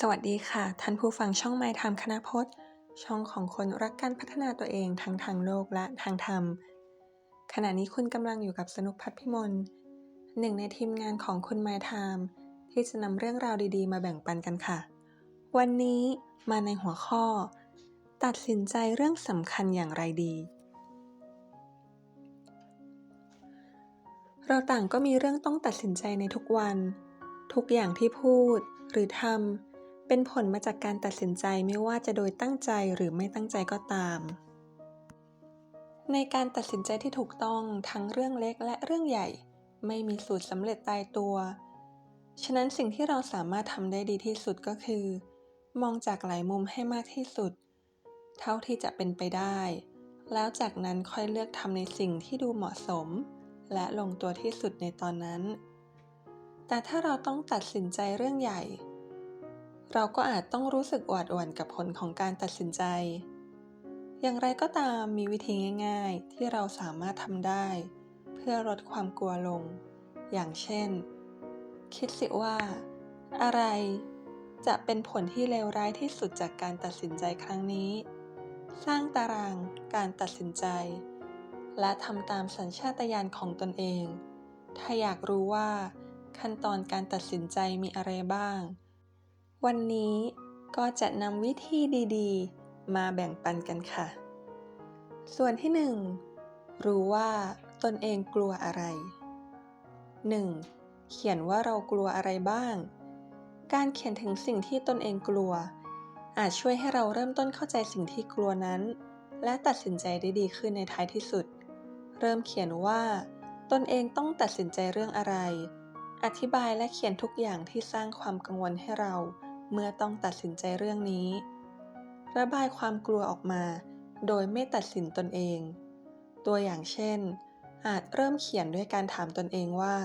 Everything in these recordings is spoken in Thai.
สวัสดีค่ะ ท่านผู้ฟังช่อง My Time คณพจน์ ช่องของคนรักการพัฒนาตัวเองทั้งทางโลกและทางธรรม ขณะนี้คุณกำลังอยู่กับสนุกพัฒพิมลหนึ่งในทีมงานของคุณ My Time ที่จะนำเรื่องราวดีๆ มาแบ่งปันกันค่ะ วันนี้มาในหัวข้อ ตัดสินใจเรื่องสำคัญอย่างไรดี เราต่างก็มีเรื่องต้องตัดสินใจในทุกวัน ทุกอย่างที่พูดหรือทำ เป็นผลมาจากการตัดสินใจไม่ว่าจะโดยตั้งใจหรือไม่ตั้งใจก็ตาม ในการตัดสินใจที่ถูกต้องทั้งเรื่องเล็กและเรื่องใหญ่ ไม่มีสูตรสำเร็จตายตัว ฉะนั้นสิ่งที่เราสามารถทำได้ดีที่สุดก็คือ มองจากหลายมุมให้มากที่สุด เท่าที่จะเป็นไปได้ แล้วจากนั้นค่อยเลือกทำในสิ่งที่ดูเหมาะสม และลงตัวที่สุดในตอนนั้น แต่ถ้าเราต้องตัดสินใจเรื่องใหญ่ เราก็อาจต้องรู้สึกหวาดหวั่นกับผลของการตัดสินใจ อย่างไรก็ตามมีวิธีง่าย ๆ ที่เราสามารถทำได้ เพื่อลดความกลัวลง อย่างเช่น คิดสิว่า อะไรจะเป็นผลที่เลวร้ายที่สุดจากการตัดสินใจครั้งนี้ สร้างตารางการตัดสินใจ และทำตามสัญชาตญาณของตนเอง ถ้าอยากรู้ว่า ขั้นตอนการตัดสินใจมีอะไรบ้าง วันนี้ก็จะนำวิธีดีๆ มาแบ่งปันกันค่ะ ส่วนที่ 1 รู้ว่าตนเองกลัวอะไร 1. เขียนว่าเรากลัวอะไรบ้าง การเขียนถึงสิ่งที่ตนเองกลัว อาจช่วยให้เราเริ่มต้นเข้าใจสิ่งที่กลัวนั้น และตัดสินใจได้ดีขึ้นในท้ายที่สุด เริ่มเขียนว่า ตนเองต้องตัดสินใจเรื่องอะไร อธิบายและเขียนทุกอย่างที่สร้างความกังวลให้เรา เมื่อต้องตัดสินใจเรื่องนี้ ระบายความกลัวออกมา โดยไม่ตัดสินตนเอง ตัวอย่างเช่น อาจเริ่มเขียนด้วยการถามตนเองว่า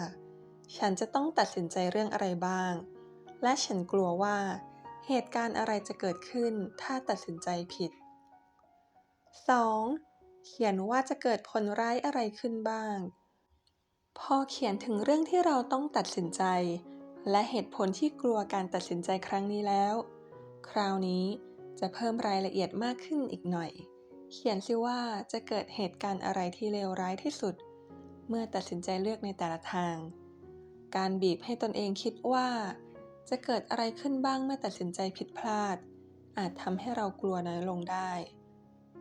ฉันจะต้องตัดสินใจเรื่องอะไรบ้าง และฉันกลัวว่า เหตุการณ์อะไรจะเกิดขึ้นถ้าตัดสินใจผิด 2. เขียนว่าจะเกิดผลร้ายอะไรขึ้นบ้าง พอเขียนถึงเรื่องที่เราต้องตัดสินใจ และเหตุผลที่กลัวการตัดสินใจครั้งนี้แล้ว คราวนี้จะเพิ่มรายละเอียดมากขึ้นอีกหน่อย เขียนซิว่าจะเกิดเหตุการณ์อะไรที่เลวร้ายที่สุด เมื่อตัดสินใจเลือกในแต่ละทาง การบีบให้ตนเองคิดว่า จะเกิดอะไรขึ้นบ้างเมื่อตัดสินใจผิดพลาด อาจทำให้เรากลัวน้อยลงได้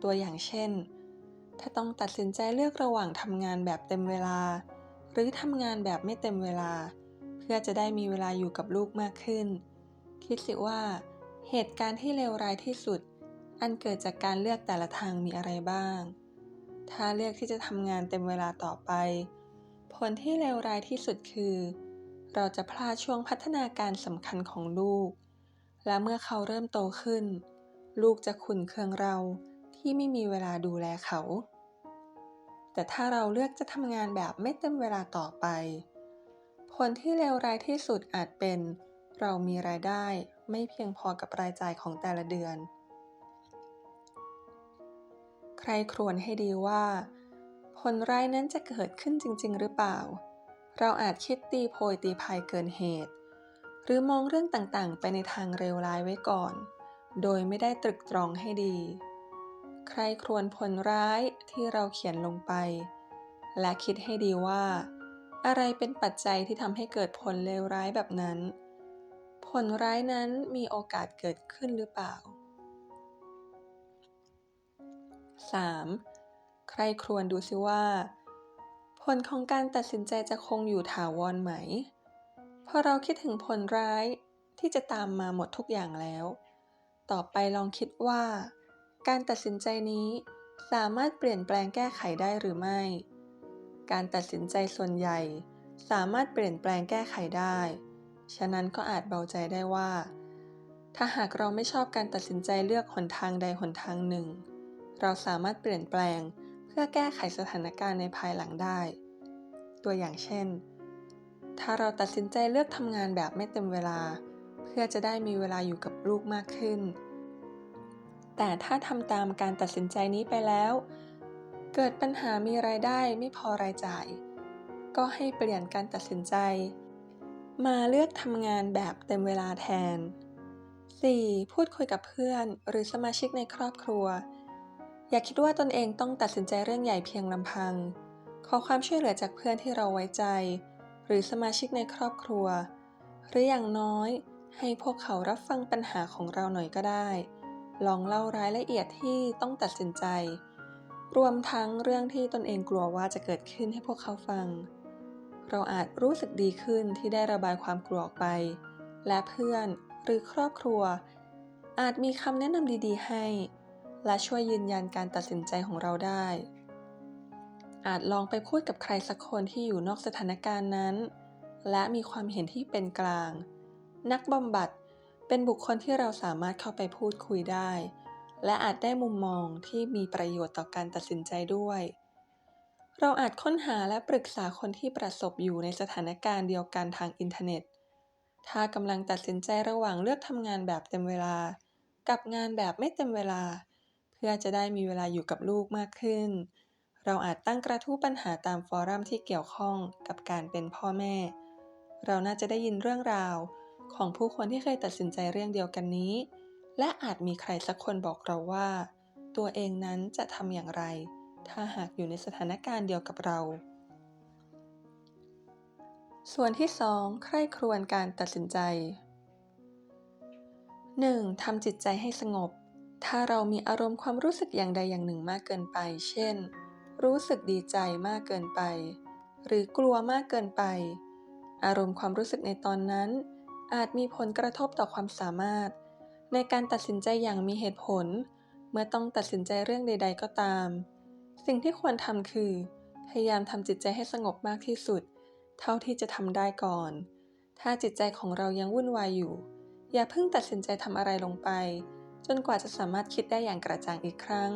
ตัวอย่างเช่น ถ้าต้องตัดสินใจเลือกระหว่างทำงานแบบเต็มเวลา หรือทำงานแบบไม่เต็มเวลา พื่อจะได้มีเวลาอยู่กับลูกมากขึ้น คิดสิว่าเหตุการณ์ที่เลวร้ายที่สุด อันเกิดจากการเลือกแต่ละทางมีอะไรบ้าง ถ้าเลือกที่จะทำงานเต็มเวลาต่อไป ผลที่เลวร้ายที่สุดคือ เราจะพลาดช่วงพัฒนาการสำคัญของลูก และเมื่อเขาเริ่มโตขึ้น ลูกจะขุนเคืองเราที่ไม่มีเวลาดูแลเขา แต่ถ้าเราเลือกจะทำงานแบบไม่เต็มเวลาต่อไป ผลที่เลวร้ายที่สุดอาจเป็น เรามีรายได้ไม่เพียงพอกับรายจ่ายของแต่ละเดือน ใครครวญให้ดีว่า ผลร้ายนั้นจะเกิดขึ้นจริง ๆ หรือเปล่า เราอาจคิดตีโพยตีพายเกินเหตุ หรือมองเรื่องต่างๆ ไปในทางเร็วร้ายไว้ก่อน โดยไม่ได้ตรึกตรองให้ดี ใครครวญผลร้ายที่เราเขียนลงไป และคิดให้ดีว่า อะไรเป็นปัจจัยที่ทำให้เกิดผลเลวร้ายแบบนั้น ผลร้ายนั้นมีโอกาสเกิดขึ้นหรือเปล่า 3. ใครครวญดูซิว่า ผลของการตัดสินใจจะคงอยู่ถาวรไหม พอเราคิดถึงผลร้ายที่จะตามมาหมดทุกอย่างแล้ว ต่อไปลองคิดว่า การตัดสินใจนี้สามารถเปลี่ยนแปลงแก้ไขได้หรือไม่ การตัดสินใจส่วนใหญ่ สามารถเปลี่ยนแปลงแก้ไขได้ ฉะนั้นก็อาจเบาใจได้ว่า ถ้าหากเราไม่ชอบการตัดสินใจเลือกหนทางใดหนทางหนึ่ง เราสามารถเปลี่ยนแปลงเพื่อแก้ไขสถานการณ์ในภายหลังได้ ตัวอย่างเช่น ถ้าเราตัดสินใจเลือกทำงานแบบไม่เต็มเวลา เพื่อจะได้มีเวลาอยู่กับลูกมากขึ้น แต่ถ้าทำตามการตัดสินใจนี้ไปแล้ว เกิดปัญหามีรายได้ไม่พอรายจ่าย ก็ให้เปลี่ยนการตัดสินใจ มาเลือกทำงานแบบเต็มเวลาแทน 4. พูดคุยกับเพื่อนหรือสมาชิกในครอบครัว อย่าคิดว่าตนเองต้องตัดสินใจเรื่องใหญ่เพียงลำพัง ขอความช่วยเหลือจากเพื่อนที่เราไว้ใจ หรือสมาชิกในครอบครัว หรืออย่างน้อย ให้พวกเขารับฟังปัญหาของเราหน่อยก็ได้ ลองเล่ารายละเอียดที่ต้องตัดสินใจ รวมทั้งเรื่องที่ตนเองกลัวว่าจะเกิดขึ้นให้พวกเขาฟัง เราอาจรู้สึกดีขึ้นที่ได้ระบายความกลัวออกไป และเพื่อนหรือครอบครัว อาจมีคำแนะนำดีๆ ให้ และช่วยยืนยันการตัดสินใจของเราได้ อาจลองไปพูดกับใครสักคนที่อยู่นอกสถานการณ์นั้น และมีความเห็นที่เป็นกลาง นักบำบัดเป็นบุคคลที่เราสามารถเข้าไปพูดคุยได้ และอาจได้มุมมองที่มีประโยชน์ต่อการตัดสินใจด้วย เราอาจค้นหาและปรึกษาคนที่ประสบอยู่ในสถานการณ์เดียวกันทางอินเทอร์เน็ต ถ้ากำลังตัดสินใจระหว่างเลือกทำงานแบบเต็มเวลา กับงานแบบไม่เต็มเวลา เพื่อจะได้มีเวลาอยู่กับลูกมากขึ้น เราอาจตั้งกระทู้ปัญหาตามฟอรัมที่เกี่ยวข้องกับการเป็นพ่อแม่ เราน่าจะได้ยินเรื่องราว ของผู้คนที่เคยตัดสินใจเรื่องเดียวกันนี้ และอาจมีใครสักคนบอกเราว่า ตัวเองนั้นจะทำอย่างไร ถ้าหากอยู่ในสถานการณ์เดียวกับเรา ส่วนที่ 2 ใคร่ครวญการตัดสินใจ 1. ทำจิตใจให้สงบ ถ้าเรามีอารมณ์ความรู้สึกอย่างใดอย่างหนึ่งมากเกินไป เช่น รู้สึกดีใจมากเกินไป หรือกลัวมากเกินไป อารมณ์ความรู้สึกในตอนนั้น อาจมีผลกระทบต่อความสามารถ ในการตัดสินใจอย่างมีเหตุผล เมื่อต้องตัดสินใจเรื่องใด ๆ ก็ตาม สิ่งที่ควรทำคือ พยายามทำจิตใจให้สงบมากที่สุด เท่าที่จะทำได้ก่อน ถ้าจิตใจของเรายังวุ่นวายอยู่ อย่าเพิ่งตัดสินใจทำอะไรลงไป จนกว่าจะสามารถคิดได้อย่างกระจ่างอีกครั้ง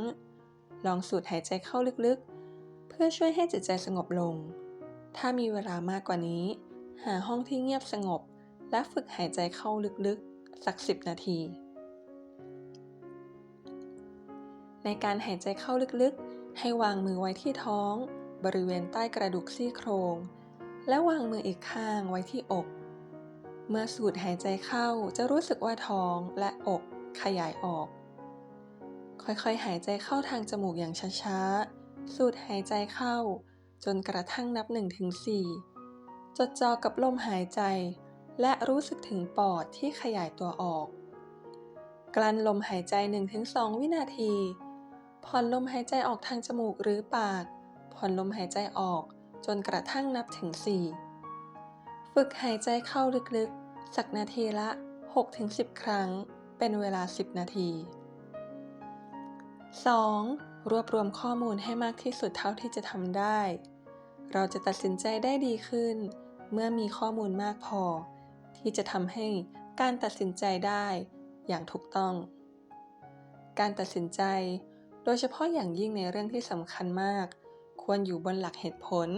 ลองสูดหายใจเข้าลึกๆ เพื่อช่วยให้จิตใจสงบลง ถ้ามีเวลามากกว่านี้ หาห้องที่เงียบสงบ และฝึกหายใจเข้าลึกๆสักสิบนาที ในการหายใจเข้าลึกๆ ให้วางมือไว้ที่ท้อง บริเวณใต้กระดูกซี่โครง และวางมืออีกข้างไว้ที่อก เมื่อสูดหายใจเข้าจะรู้สึกว่าท้องและอกขยายออก ค่อยๆ หายใจเข้าทางจมูกอย่างช้าๆ สูดหายใจเข้า จนกระทั่งนับ1-4จดจ่อกับลมหายใจ และรู้สึกถึงปอดที่ขยายตัวออก กลั้นลมหายใจ 1-2 วินาที ผ่อนลมหายใจออกทางจมูกหรือปาก ผ่อนลมหายใจออกจนกระทั่งนับถึง 4 ฝึกหายใจเข้าลึกๆ สักนาทีละ 6-10 ครั้ง เป็นเวลา 10 นาที 2. รวบรวมข้อมูลให้มากที่สุดเท่าที่จะทำได้ เราจะตัดสินใจได้ดีขึ้น เมื่อมีข้อมูลมากพอ ที่จะทำให้การตัดสินใจได้อย่างถูกต้อง การตัดสินใจ โดยเฉพาะอย่างยิ่งในเรื่องที่สำคัญมาก ควรอยู่บนหลักเหตุผล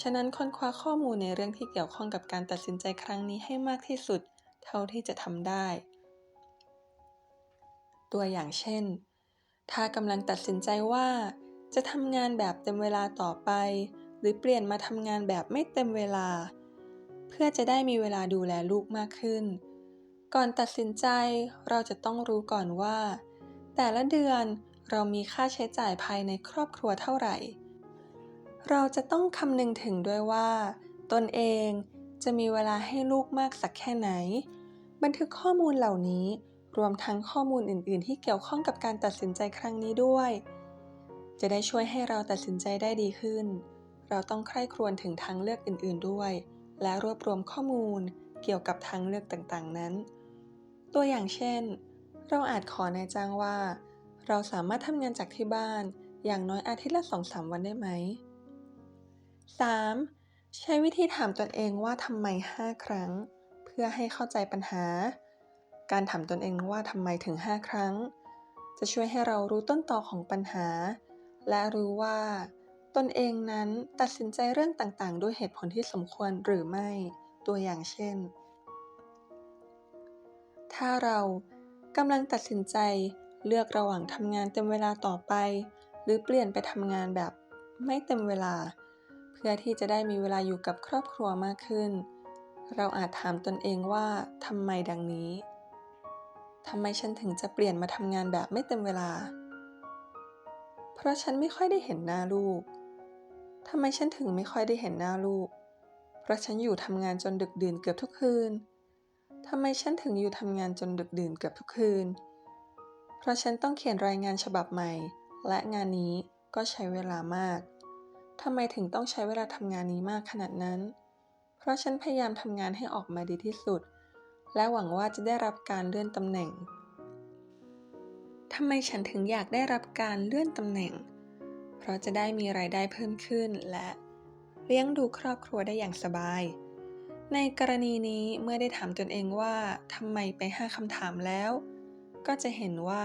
ฉะนั้นค้นคว้าข้อมูลในเรื่องที่เกี่ยวข้องกับการตัดสินใจครั้งนี้ให้มากที่สุด เท่าที่จะทำได้ ตัวอย่างเช่น ถ้ากำลังตัดสินใจว่า จะทำงานแบบเต็มเวลาต่อไป หรือเปลี่ยนมาทำงานแบบไม่เต็มเวลา เพื่อจะได้มีเวลาดูแลลูกมากขึ้น ก่อนตัดสินใจเราจะต้องรู้ก่อนว่า แต่ละเดือน เรามีค่าใช้จ่ายภายในครอบครัวเท่าไหร่ เราจะต้องคำนึงถึงด้วยว่า ตนเองจะมีเวลาให้ลูกมากสักแค่ไหน บันทึกข้อมูลเหล่านี้รวมทั้งข้อมูลอื่น ๆ ที่เกี่ยวข้องกับการตัดสินใจครั้งนี้ด้วย จะได้ช่วยให้เราตัดสินใจได้ดีขึ้น เราต้องใคร่ครวญถึงทางเลือกอื่น ๆ ด้วย และรวบรวมข้อมูลเกี่ยวกับทางเลือกต่าง ๆ นั้น ตัวอย่างเช่น เราอาจขอนายจ้างว่า เราสามารถทำงานจากที่บ้าน อย่างน้อยอาทิตย์ละ 2-3 วันได้ไหม 3. ใช้วิธีถามตนเองว่าทำไม 5 ครั้ง เพื่อให้เข้าใจปัญหา การถามตนเองว่าทำไมถึง 5 ครั้ง จะช่วยให้เรารู้ต้นตอของปัญหา และรู้ว่า ตนเองนั้นตัดสินใจเรื่องต่างๆ ด้วยเหตุผลที่สมควรหรือไม่ ตัวอย่างเช่น ถ้าเรากำลังตัดสินใจ เลือกระหว่างทำงานเต็มเวลาต่อไป หรือเปลี่ยนไปทำงานแบบไม่เต็มเวลา เพื่อที่จะได้มีเวลาอยู่กับครอบครัวมากขึ้น เราอาจถามตนเองว่าทำไมดังนี้ทำไมฉันถึงจะเปลี่ยนมาทำงานแบบไม่เต็มเวลา เพราะฉันไม่ค่อยได้เห็นหน้าลูกทำไมฉันถึงไม่ค่อยได้เห็นหน้าลูก เพราะฉันอยู่ทำงานจนดึกดื่นเกือบทุกคืนทำไมฉันถึงอยู่ทำงานจนดึกดื่นเกือบทุกคืน เพราะฉันต้องเขียนรายงานฉบับใหม่ และงานนี้ก็ใช้เวลามาก ทำไมถึงต้องใช้เวลาทำงานนี้มากขนาดนั้น เพราะฉันพยายามทำงานให้ออกมาดีที่สุด และหวังว่าจะได้รับการเลื่อนตำแหน่ง ทำไมฉันถึงอยากได้รับการเลื่อนตำแหน่ง เพราะจะได้มีรายได้เพิ่มขึ้นและเลี้ยงดูครอบครัวได้อย่างสบาย ในกรณีนี้เมื่อได้ถามตนเองว่าทำไมไปห้าคำถามแล้ว ก็จะเห็นว่า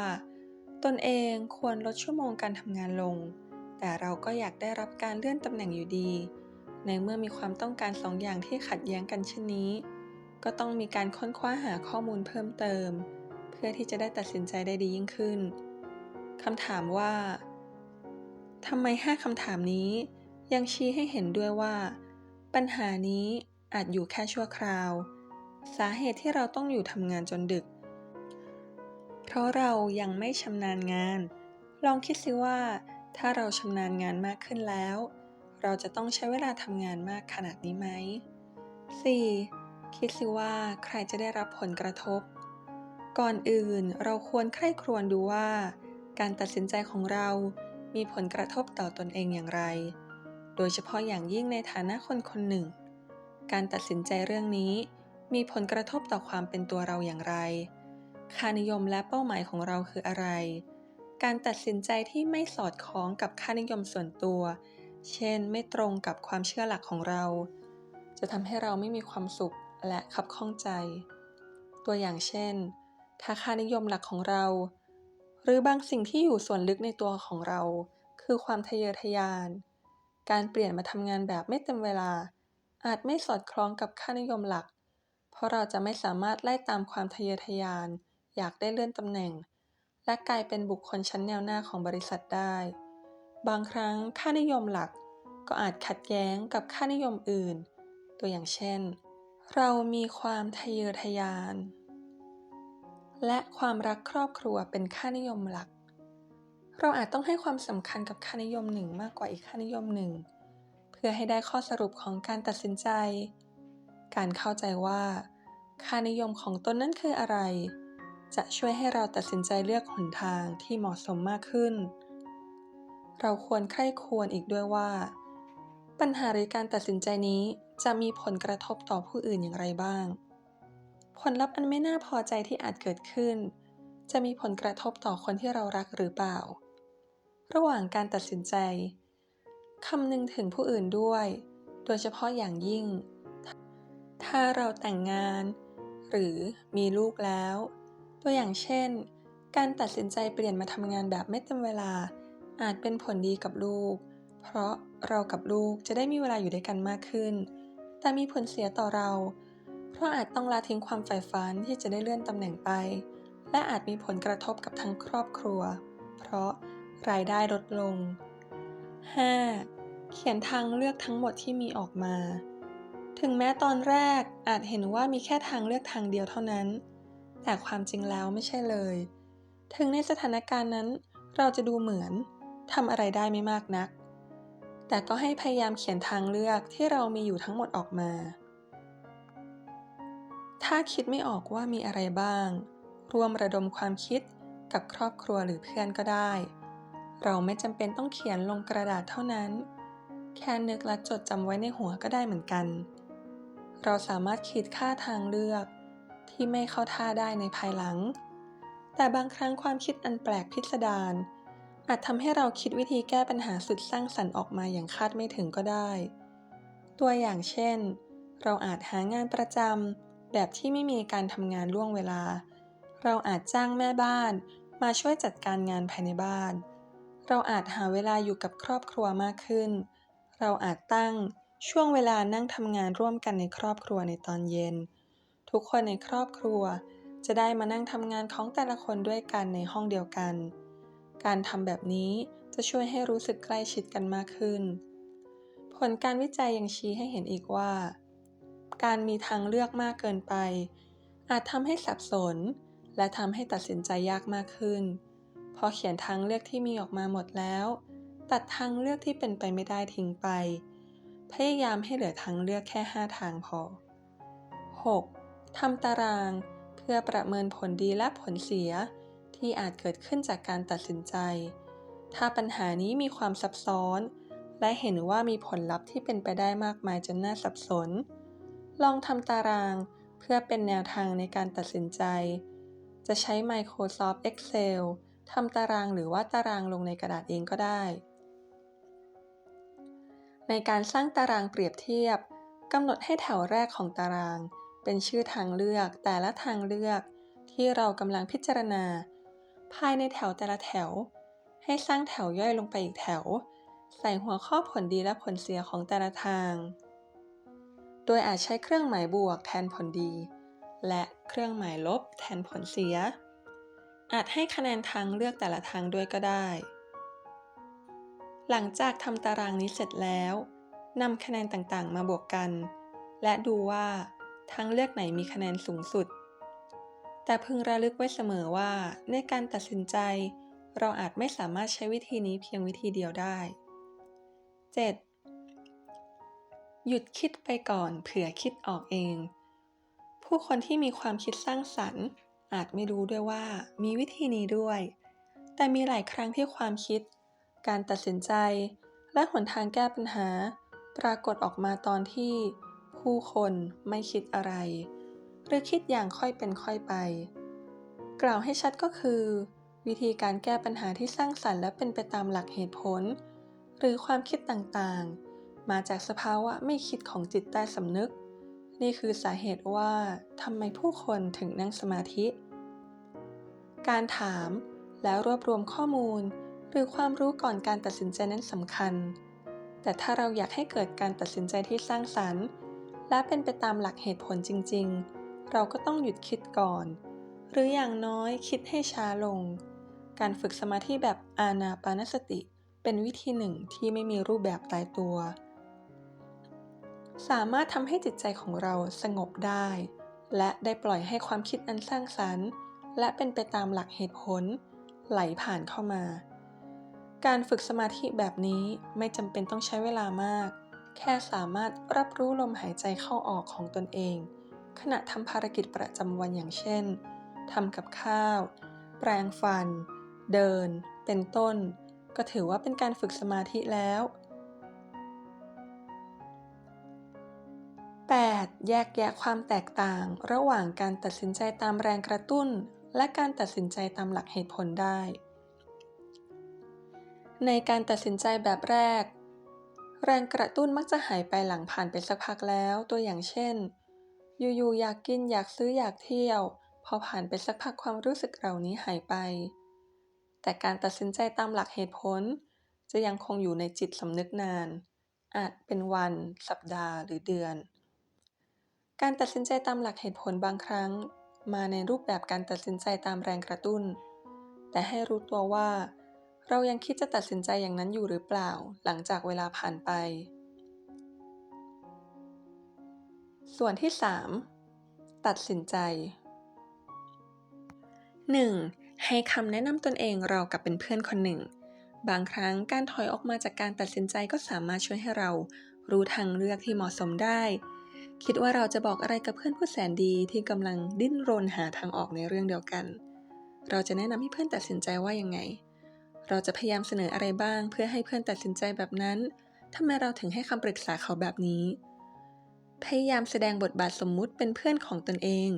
ตนเองควรลดชั่วโมงการทำงานลง แต่เราก็อยากได้รับการเลื่อนตำแหน่งอยู่ดี ในเมื่อมีความต้องการสองอย่างที่ขัดแย้งกันเช่นนี้ ก็ต้องมีการค้นคว้าหาข้อมูลเพิ่มเติม เพื่อที่จะได้ตัดสินใจได้ดียิ่งขึ้นคำถามว่าทำไมห้าคำถามนี้ยังชี้ให้เห็นด้วยว่า ปัญหานี้อาจอยู่แค่ชั่วคราว สาเหตุที่เราต้องอยู่ทำงานจนดึก เพราะเรายังไม่ชำนาญงาน ลองคิดสิว่า ถ้าเราชำนาญงานมากขึ้นแล้ว เราจะต้องใช้เวลาทำงานมากขนาดนี้ไหม 4. คิดสิว่าใครจะได้รับผลกระทบ ก่อนอื่นเราควรใคร่ครวญดูว่า การตัดสินใจของเรามีผลกระทบต่อตอนเองอย่างไร โดยเฉพาะอย่างยิ่งในฐานะคนคนหนึ่ง การตัดสินใจเรื่องนี้มีผลกระทบต่อความเป็นตัวเราอย่างไร ค่านิยมและเป้าหมายของเราคืออะไร การตัดสินใจที่ไม่สอดคล้องกับค่านิยมส่วนตัว เช่น ไม่ตรงกับความเชื่อหลักของเรา จะทำให้เราไม่มีความสุขและขับข้องใจ ตัวอย่างเช่น ถ้าค่านิยมหลักของเรา หรือบางสิ่งที่อยู่ส่วนลึกในตัวของเรา คือความทะเยอทะยาน การเปลี่ยนมาทำงานแบบไม่เต็มเวลา อาจไม่สอดคล้องกับค่านิยมหลัก เพราะเราจะไม่สามารถไล่ตามความทะเยอทะยาน อยากได้เลื่อนตำแหน่ง และกลายเป็นบุคคลชั้นแนวหน้าของบริษัทได้ บางครั้งค่านิยมหลักก็อาจขัดแย้งกับค่านิยมอื่น ตัวอย่างเช่น เรามีความทะเยอทะยาน และความรักครอบครัวเป็นค่านิยมหลัก เราอาจต้องให้ความสำคัญกับค่านิยมหนึ่งมากกว่าอีกค่านิยมหนึ่ง เพื่อให้ได้ข้อสรุปของการตัดสินใจ การเข้าใจว่า ค่านิยมของตนนั้นคืออะไร จะช่วยให้เราตัดสินใจเลือกหนทางที่เหมาะสมมากขึ้น เราควรใคร่ควรอีกด้วยว่า ปัญหาหรือการตัดสินใจนี้จะมีผลกระทบต่อผู้อื่นอย่างไรบ้าง ผลลัพธ์อันไม่น่าพอใจที่อาจเกิดขึ้น จะมีผลกระทบต่อคนที่เรารักหรือเปล่า ระหว่างการตัดสินใจคำนึงถึงผู้อื่นด้วย โดยเฉพาะอย่างยิ่ง ถ้าเราแต่งงาน หรือมีลูกแล้ว ตัวอย่างเช่น การตัดสินใจเปลี่ยนมาทำงานแบบไม่เต็มเวลา อาจเป็นผลดีกับลูก เพราะเรากับลูกจะได้มีเวลาอยู่ด้วยกันมากขึ้น แต่มีผลเสียต่อเรา เพราะอาจต้องละทิ้งความใฝ่ฝันที่จะได้เลื่อนตำแหน่งไป และอาจมีผลกระทบกับทั้งครอบครัว เพราะรายได้ลดลง 5. เขียนทางเลือกทั้งหมดที่มีออกมา ถึงแม้ตอนแรกอาจเห็นว่ามีแค่ทางเลือกทางเดียวเท่านั้น แต่ความจริงแล้วไม่ใช่เลย ถึงในสถานการณ์นั้น เราจะดูเหมือนทำอะไรได้ไม่มากนัก แต่ก็ให้พยายามเขียนทางเลือกที่เรามีอยู่ทั้งหมดออกมา ถ้าคิดไม่ออกว่ามีอะไรบ้าง รวมระดมความคิดกับครอบครัวหรือเพื่อนก็ได้ เราไม่จำเป็นต้องเขียนลงกระดาษเท่านั้น แค่นึกและจดจำไว้ในหัวก็ได้เหมือนกัน เราสามารถคิดค่าทางเลือก ที่ไม่เข้าท่าได้ในภายหลัง แต่บางครั้งความคิดอันแปลกพิสดารอาจทำให้เราคิดวิธีแก้ปัญหาสุดสร้างสรรค์ออกมาอย่างคาดไม่ถึงก็ได้ ตัวอย่างเช่น เราอาจหางานประจำแบบที่ไม่มีการทำงานล่วงเวลา เราอาจจ้างแม่บ้านมาช่วยจัดการงานภายในบ้าน เราอาจหาเวลาอยู่กับครอบครัวมากขึ้น เราอาจตั้งช่วงเวลานั่งทำงานร่วมกันในครอบครัวในตอนเย็น ทุกคนในครอบครัว จะได้มานั่งทำงานของแต่ละคนด้วยกันในห้องเดียวกัน การทำแบบนี้จะช่วยให้รู้สึกใกล้ชิดกันมากขึ้น ผลการวิจัยยังชี้ให้เห็นอีกว่า การมีทางเลือกมากเกินไป อาจทำให้สับสน และทำให้ตัดสินใจยากมากขึ้น พอเขียนทางเลือกที่มีออกมาหมดแล้ว ตัดทางเลือกที่เป็นไปไม่ได้ทิ้งไป พยายามให้เหลือทางเลือกแค่ 5 ทางพอ 6. ทำตาราง เพื่อประเมินผลดีและผลเสีย ที่อาจเกิดขึ้นจากการตัดสินใจ ถ้าปัญหานี้มีความซับซ้อน และเห็นว่ามีผลลัพธ์ที่เป็นไปได้มากมายจนน่าสับสน ลองทำตารางเพื่อเป็นแนวทางในการตัดสินใจ จะใช้ Microsoft Excel ทำตารางหรือว่าตารางลงในกระดาษเองก็ได้ ในการสร้างตารางเปรียบเทียบกำหนดให้แถวแรกของตาราง เป็นชื่อทางเลือกแต่ละทางเลือกที่เรากำลังพิจารณา ภายในแถวแต่ละแถว ให้สร้างแถวย่อยลงไปอีกแถว ใส่หัวข้อผลดีและผลเสียของแต่ละทาง โดยอาจใช้เครื่องหมายบวกแทนผลดี และเครื่องหมายลบแทนผลเสีย อาจให้คะแนนทางเลือกแต่ละทางด้วยก็ได้ หลังจากทำตารางนี้เสร็จแล้วนำคะแนนต่างๆ มาบวกกัน และดูว่า ทางเลือกไหนมีคะแนนสูงสุด แต่พึงระลึกไว้เสมอว่า ในการตัดสินใจ เราอาจไม่สามารถใช้วิธีนี้เพียงวิธีเดียวได้ 7. หยุดคิดไปก่อนเผื่อคิดออกเอง ผู้คนที่มีความคิดสร้างสรรค์อาจไม่รู้ด้วยว่ามีวิธีนี้ด้วย แต่มีหลายครั้งที่ความคิด การตัดสินใจ และหนทางแก้ปัญหา ปรากฏออกมาตอนที่ ผู้คนไม่คิดอะไร หรือคิดอย่างค่อยเป็นค่อยไป กล่าวให้ชัดก็คือ วิธีการแก้ปัญหาที่สร้างสรรค์และเป็นไปตามหลักเหตุผล หรือความคิดต่างๆ มาจากสภาวะไม่คิดของจิตใต้สำนึก นี่คือสาเหตุว่าทำไมผู้คนถึงนั่งสมาธิ การถามและรวบรวมข้อมูล หรือความรู้ก่อนการตัดสินใจนั้นสำคัญแต่ถ้าเราอยากให้เกิดการตัดสินใจที่สร้างสรรค์ และเป็นไปตามหลักเหตุผลจริง ๆ เราก็ต้องหยุดคิดก่อน หรืออย่างน้อยคิดให้ช้าลง การฝึกสมาธิแบบอานาปานสติ เป็นวิธีหนึ่งที่ไม่มีรูปแบบตายตัว สามารถทำให้จิตใจของเราสงบได้ และได้ปล่อยให้ความคิดอันสร้างสรรค์ และเป็นไปตามหลักเหตุผล ไหลผ่านเข้ามา การฝึกสมาธิแบบนี้ไม่จำเป็นต้องใช้เวลามาก แค่สามารถรับรู้ลมหายใจเข้าออกของตนเอง ขณะทำภารกิจประจำวันอย่างเช่นทำกับข้าว แปรงฟัน เดิน เป็นต้น ก็ถือว่าเป็นการฝึกสมาธิแล้ว 8. แยกแยะความแตกต่าง ระหว่างการตัดสินใจตามแรงกระตุ้น และการตัดสินใจตามหลักเหตุผลได้ ในการตัดสินใจแบบแรก แรงกระตุ้นมักจะหายไปหลังผ่านไปสักพักแล้ว ตัวอย่างเช่น อยู่ๆอยากกินอยากซื้ออยากเที่ยว พอผ่านไปสักพักความรู้สึกเหล่านี้หายไป แต่การตัดสินใจตามหลักเหตุผล จะยังคงอยู่ในจิตสำนึกนาน อาจเป็นวัน สัปดาห์หรือเดือน การตัดสินใจตามหลักเหตุผลบางครั้ง มาในรูปแบบการตัดสินใจตามแรงกระตุ้น แต่ให้รู้ตัวว่า เรายังคิดจะตัดสินใจอย่างนั้นอยู่หรือเปล่า หลังจากเวลาผ่านไป ส่วนที่ 3 ตัดสินใจ 1. ให้คำแนะนำตนเองเรากับเป็นเพื่อนคนหนึ่ง บางครั้งการถอยออกมาจากการตัดสินใจก็สามารถช่วยให้เรา รู้ทางเลือกที่เหมาะสมได้ คิดว่าเราจะบอกอะไรกับเพื่อนผู้แสนดีที่กำลังดิ้นรนหาทางออกในเรื่องเดียวกัน เราจะแนะนำให้เพื่อนตัดสินใจว่ายังไง เราจะพยายามเสนออะไรบ้าง เพื่อให้เพื่อนตัดสินใจแบบนั้นทำไมเราถึงให้คำปรึกษาเขาแบบนี้ พยายามแสดงบทบาทสมมุติเป็นเพื่อนของตนเอง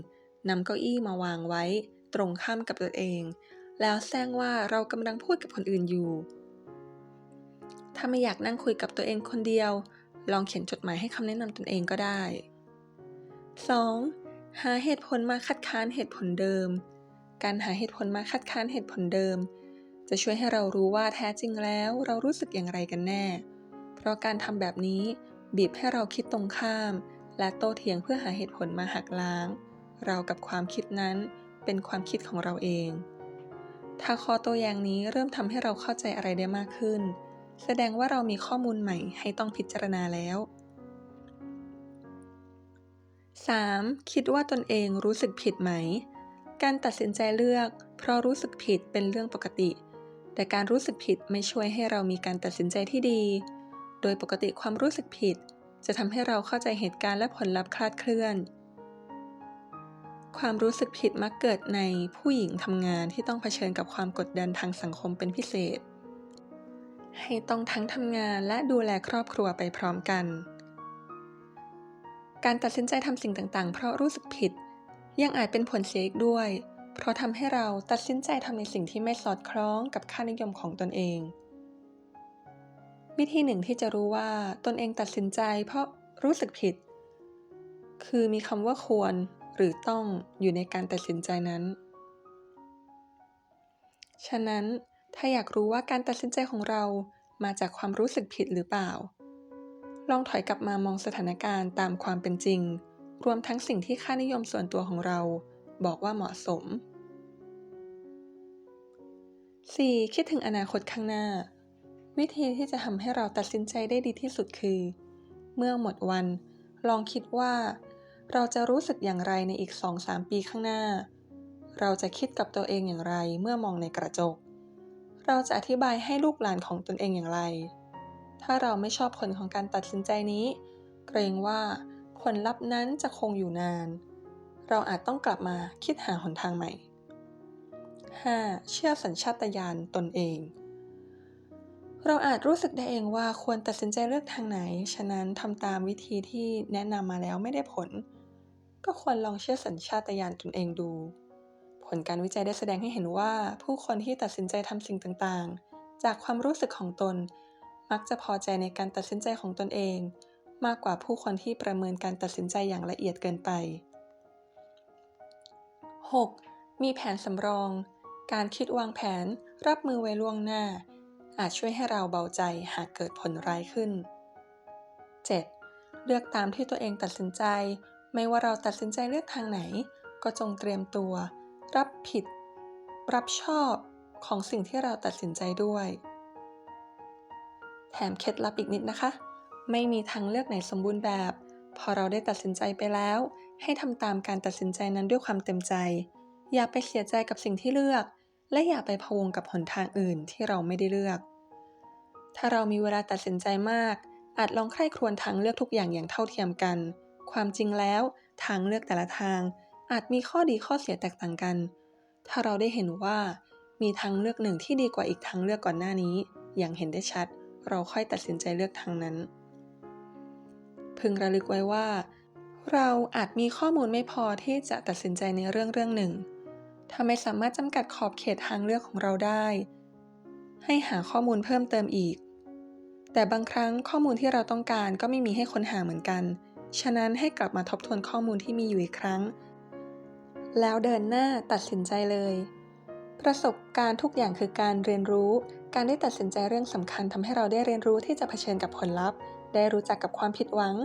นำเก้าอี้มาวางไว้ ตรงข้ามกับตัวเอง แล้วแซงว่าเรากำลังพูดกับคนอื่นอยู่ ถ้าไม่อยากนั่งคุยกับตัวเองคนเดียว ลองเขียนจดหมายให้คำแนะนำตนเองก็ได้ 2. หาเหตุผลมาคัดค้านเหตุผลเดิม การหาเหตุผลมาคัดค้านเหตุผลเดิม จะช่วยให้เรารู้ว่าแท้จริงแล้วเรารู้สึกอย่างไรกันแน่ เพราะการทำแบบนี้บีบให้เราคิดตรงข้าม และโต้เถียงเพื่อหาเหตุผลมาหักล้าง เรากับความคิดนั้นเป็นความคิดของเราเอง ถ้าข้อโต้แย้งนี้เริ่มทำให้เราเข้าใจอะไรได้มากขึ้น แสดงว่าเรามีข้อมูลใหม่ให้ต้องพิจารณาแล้ว 3. คิดว่าตนเองรู้สึกผิดไหม การตัดสินใจเลือก เพราะรู้สึกผิดเป็นเรื่องปกติ แต่การรู้สึกผิดไม่ช่วยให้เรามีการตัดสินใจที่ดี โดยปกติความรู้สึกผิด จะทำให้เราเข้าใจเหตุการณ์และผลลัพธ์คลาดเคลื่อน ความรู้สึกผิดมักเกิดในผู้หญิงทำงานที่ต้องเผชิญกับความกดดันทางสังคมเป็นพิเศษ ให้ต้องทั้งทำงานและดูแลครอบครัวไปพร้อมกัน การตัดสินใจทำสิ่งต่างๆ เพราะรู้สึกผิด ยังอาจเป็นผลเสียอีกด้วย เพราะทำให้เราตัดสินใจทำในสิ่งที่ไม่สอดคล้องกับค่านิยมของตนเอง วิธีหนึ่งที่จะรู้ว่าตนเองตัดสินใจเพราะรู้สึกผิด คือมีคำว่าควรหรือต้องอยู่ในการตัดสินใจนั้น ฉะนั้นถ้าอยากรู้ว่าการตัดสินใจของเรามาจากความรู้สึกผิดหรือเปล่า ลองถอยกลับมามองสถานการณ์ตามความเป็นจริง รวมทั้งสิ่งที่ค่านิยมส่วนตัวของเรา บอกว่าเหมาะสม 4. คิดถึงอนาคตข้างหน้า วิธีที่จะทำให้เราตัดสินใจได้ดีที่สุดคือ เมื่อหมดวัน ลองคิดว่า เราจะรู้สึกอย่างไรในอีก 2-3 ปีข้างหน้า เราจะคิดกับตัวเองอย่างไรเมื่อมองในกระจก เราจะอธิบายให้ลูกหลานของตนเองอย่างไร ถ้าเราไม่ชอบผลของการตัดสินใจนี้ เกรงว่าผลลัพธ์นั้นจะคงอยู่นาน เราอาจต้องกลับมาคิดหาหนทางใหม่ 5. เชื่อสัญชาตญาณตนเอง เราอาจรู้สึกได้เองว่าควรตัดสินใจเลือกทางไหน ฉะนั้นทำตามวิธีที่แนะนำมาแล้วไม่ได้ผล ก็ควรลองเชื่อสัญชาตญาณตนเองดู ผลการวิจัยได้แสดงให้เห็นว่า ผู้คนที่ตัดสินใจทำสิ่งต่างๆ จากความรู้สึกของตน มักจะพอใจในการตัดสินใจของตนเอง มากกว่าผู้คนที่ประเมินการตัดสินใจอย่างละเอียดเกินไป 6. มีแผนสำรอง การคิดวางแผนรับมือไว้ล่วงหน้า อาจช่วยให้เราเบาใจหากเกิดผลร้ายขึ้น 7. เลือกตามที่ตัวเองตัดสินใจ ไม่ว่าเราตัดสินใจเลือกทางไหน ก็จงเตรียมตัว รับผิด รับชอบของสิ่งที่เราตัดสินใจด้วย แถมเคล็ดลับอีกนิดนะคะ ไม่มีทางเลือกไหนสมบูรณ์แบบ พอเราได้ตัดสินใจไปแล้ว ให้ทำตามการตัดสินใจนั้นด้วยความเต็มใจ อย่าไปเสียใจกับสิ่งที่เลือก และอย่าไปพะวงกับหนทางอื่นที่เราไม่ได้เลือก ถ้าเรามีเวลาตัดสินใจมาก อาจลองใคร่ครวญทางเลือกทุกอย่างอย่างเท่าเทียมกัน ความจริงแล้วทางเลือกแต่ละทาง อาจมีข้อดีข้อเสียแตกต่างกัน ถ้าเราได้เห็นว่า มีทางเลือกหนึ่งที่ดีกว่าอีกทางเลือกก่อนหน้านี้ อย่างเห็นได้ชัด เราค่อยตัดสินใจเลือกทางนั้น พึงระลึกไว้ว่า เราอาจมีข้อมูลไม่พอที่จะตัดสินใจในเรื่องเรื่องหนึ่ง ถ้าไม่สามารถจำกัดขอบเขตทางเลือกของเราได้ ให้หาข้อมูลเพิ่มเติมอีก แต่บางครั้งข้อมูลที่เราต้องการก็ไม่มีให้ค้นหาเหมือนกัน ฉะนั้นให้กลับมาทบทวนข้อมูลที่มีอยู่อีกครั้ง แล้วเดินหน้าตัดสินใจเลย ประสบการณ์ทุกอย่างคือการเรียนรู้ การได้ตัดสินใจเรื่องสำคัญทำให้เราได้เรียนรู้ที่จะเผชิญกับผลลัพธ์ ได้รู้จักกับความผิดหวัง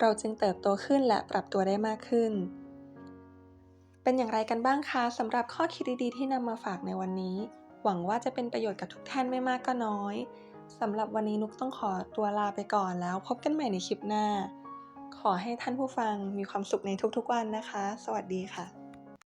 เราจึงเติบโตขึ้นและปรับตัวได้มากขึ้น เป็นอย่างไรกันบ้างคะสำหรับข้อคิดดีๆที่นำมาฝากในวันนี้ หวังว่าจะเป็นประโยชน์กับทุกท่านไม่มากก็น้อยสำหรับวันนี้นุกต้องขอตัวลาไปก่อนแล้วพบกันใหม่ในคลิปหน้า ขอให้ท่านผู้ฟังมีความสุขในทุกๆวันนะคะ สวัสดีค่ะ